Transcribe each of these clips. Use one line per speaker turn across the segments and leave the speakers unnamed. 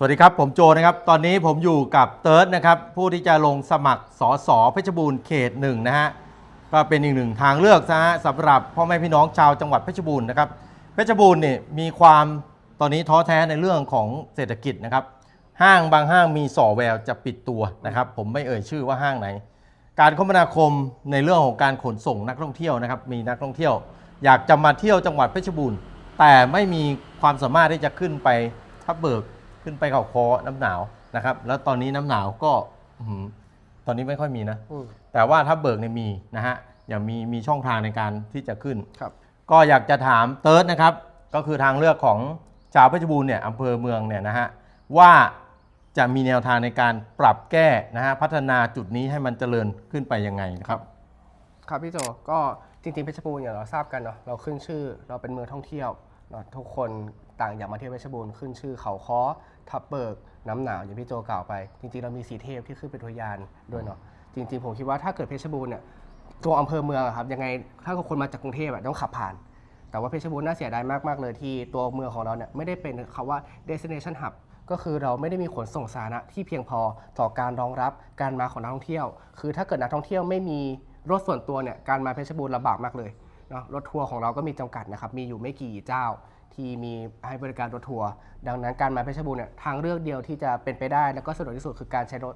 สวัสดีครับ ผมโจนะครับ ตอนนี้ผมอยู่กับเติร์ดนะครับ ผู้ที่จะลงสมัครสอสอเพชรบูรณ์เขตหนึ่งนะฮะก็เป็นอีกหนึ่งทางเลือกนะฮะสำหรับพ่อแม่พี่น้องชาวจังหวัดเพชรบูรณ์นะครับเพชรบูรณ์เนี่ยมีความตอนนี้ท้อแท้ในเรื่องของเศรษฐกิจนะครับ ห้างบางห้างมีส่อแววจะปิดตัวนะครับ ผมไม่เอ่ยชื่อว่าห้างไหน การคมนาคมในเรื่องของการขนส่งนักท่องเที่ยวนะครับ มีนักท่องเที่ยว อยากจะมาเที่ยวจังหวัดเพชรบูรณ์ แต่ไม่มีความสามารถที่จะขึ้นไปทับเบิก ขึ้นไปเขาคอน้ำหนาวนะครับ แล้วตอนนี้น้ำหนาวก็อื้อหือตอนนี้ไม่ค่อยมีนะ
อืม
แต่ว่าทับเบิกเนี่ยมีนะฮะอย่างมีมีช่องทางในการที่จะขึ้น
ครับ
ก็อยากจะถามเติร์ดนะครับ ก็คือทางเลือกของชาวเพชรบูรณ์เนี่ยอำเภอเมืองเนี่ยนะฮะว่าจะมีแนวทางในการปรับแก้นะฮะพัฒนาจุดนี้ให้มันเจริญขึ้นไปยังไงนะครับ
ครับพี่โจก็จริงๆเพชรบูรณ์อย่างเราทราบกันเนาะเราขึ้นชื่อเราเป็นเมืองท่องเที่ยวเนาะ ทุกคนต่างอยากมาเที่ยวเพชรบูรณ์ขึ้นชื่อเขาค้อทับเบิกน้ำหนาวอย่างพี่โจกล่าวไป จริงๆเรามีสีเทพที่ขึ้นเป็นตัวยานด้วยเนาะจริง ๆ ผมคิดว่าถ้าเกิดเพชรบูรณ์เนี่ยตัวอำเภอเมืองอะครับยังไงถ้าคนมาจากกรุงเทพอะต้องขับผ่าน แต่ว่าเพชรบูรณ์น่าเสียดายมากๆเลยที่ตัวเมืองของเราเนี่ยไม่ได้เป็นคำว่า destination hub ก็คือเราไม่ได้มีขนส่งสาธารณะที่เพียงพอต่อการรองรับการมาของนักท่องเที่ยว คือถ้าเกิดนักท่องเที่ยวไม่มีรถส่วนตัวเนี่ยการมาเพชรบูรณ์ลำบากมากเลย เนาะรถทัวร์ของเราก็มีจำกัดนะครับมีอยู่ไม่กี่เจ้าที่มีให้บริการรถทัวร์ดังนั้นการมาเพชรบูรณ์เนี่ยทางเลือกเดียวที่จะเป็นไปได้ แล้วก็สะดวกที่สุดคือการใช้รถ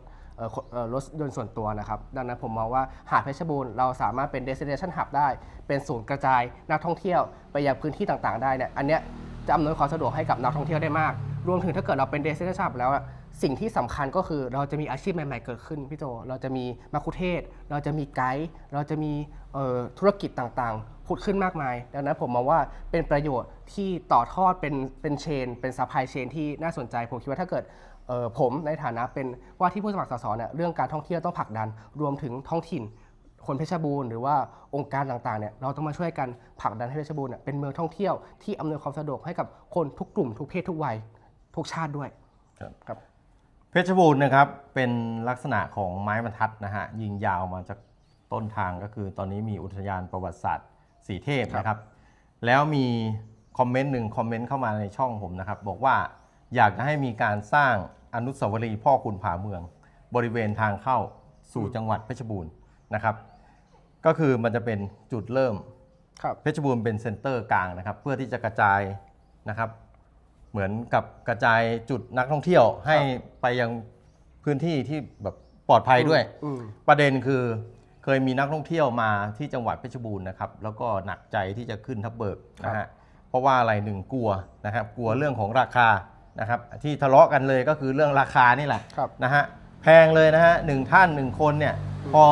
รถยนต์ส่วนตัวนะครับ ดังนั้นผมมองว่าหาดเพชรบูรณ์เราสามารถเป็น destination hub ได้ เป็นศูนย์กระจายนักท่องเที่ยวไปยังพื้นที่ต่างๆ ได้เนี่ยอันเนี้ยจะอำนวยความสะดวกให้กับนักท่องเที่ยวได้มาก รวมถึงถ้าเกิดเราเป็น destination hub แล้ว สิ่งที่สำคัญก็คือเราจะมีอาชีพใหม่ ๆ เกิดขึ้นพี่โจ เราจะมีมัคคุเทศก์เราจะมีไกด์ เราจะมีเอ่อธุรกิจต่างๆ ผุดขึ้นมากมาย ดังนั้นผมมองว่าเป็นประโยชน์ที่ต่อทอดเป็นเป็นเชน เป็นซัพพลายเชนที่น่าสนใจ ผมคิดว่าถ้าเกิดเอ่อผมในฐานะเป็นว่าที่ผู้สมัครสสเนี่ยเรื่องการท่องเที่ยวต้องผลักดัน รวมถึงท้องถิ่น คนเพชรบูรณ์หรือว่าองค์การต่างๆเนี่ยเราต้องมาช่วยกันผลักดันให้เพชรบูรณ์เนี่ยเป็นเมืองท่องเที่ยวที่อำนวยความสะดวกให้กับคนทุกกลุ่มทุกเพศทุกวัยทุกชาติด้วย
ครับ
ครับ
เพชรบูรณ์นะครับเป็นลักษณะของไม้บรรทัดนะฮะยิงยาวมาจากต้นทางก็คือตอนนี้มีอุทยานประวัติศาสตร์สีเทพนะครับ แล้วมีคอมเมนต์หนึ่งคอมเมนต์เข้ามาในช่องผมนะครับ บอกว่าอยากจะให้มีการสร้างอนุสาวรีย์พ่อคุณผาเมือง บริเวณทางเข้าสู่จังหวัดเพชรบูรณ์นะครับ ก็คือมันจะเป็นจุดเริ่ม
ครับ
เพชรบูรณ์เป็นเซ็นเตอร์กลางนะครับ เพื่อที่จะกระจายนะครับ เหมือนกับกระจายจุดนักท่องเที่ยวให้ไปยังพื้นที่ที่แบบปลอดภัยด้วย
อืม
ประเด็นคือเคยมีนักท่องเที่ยวมาที่จังหวัดเพชรบูรณ์นะครับ แล้วก็หนักใจที่จะขึ้นทับเบิกนะฮะเพราะว่าอะไรหนึ่งกลัวนะครับ กลัวเรื่องของราคานะครับ ที่ทะเลาะกันเลยก็คือเรื่องราคานี่แหละ
ครับ
นะฮะแพงเลยนะฮะหนึ่งท่านหนึ่งคนเนี่ยพอ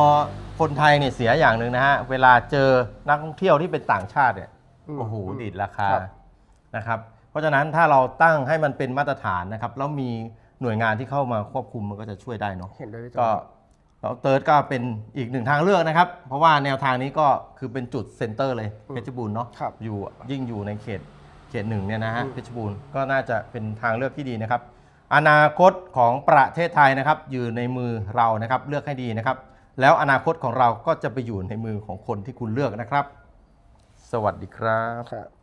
คนไทยเนี่ยเสียอย่างหนึ่งนะฮะเวลาเจอนักท่องเที่ยวที่เป็นต่างชาติเนี่ย
อืม
โอ้โหดีดราคา
ครับ
นะครับ เพราะฉะนั้นถ้าเราตั้งให้มันเป็นมาตรฐานนะครับแล้วมีหน่วยงานที่เข้ามาควบคุมมันก็จะช่วยได้เนาะ
เห็นด้วยพี่โจ
ก็แล้วเติร์ดก็เป็นอีกหนึ่งทางเลือกนะครับ เพราะว่าแนวทางนี้ก็คือเป็นจุดเซ็นเตอร์เลยเพชรบูรณ์เนาะ
ครับ
อยู่ยิ่งอยู่ในเขตเขตหนึ่งเนี่ยนะฮะ
อืม
เพชรบูรณ์ก็น่าจะเป็นทางเลือกที่ดีนะครับ อนาคตของประเทศไทยนะครับ อยู่ในมือเรานะครับเลือกให้ดีนะครับ แล้วอนาคตของเราก็จะไปอยู่ในมือของคนที่คุณเลือกนะครับ สวัสดีครับ
ครับ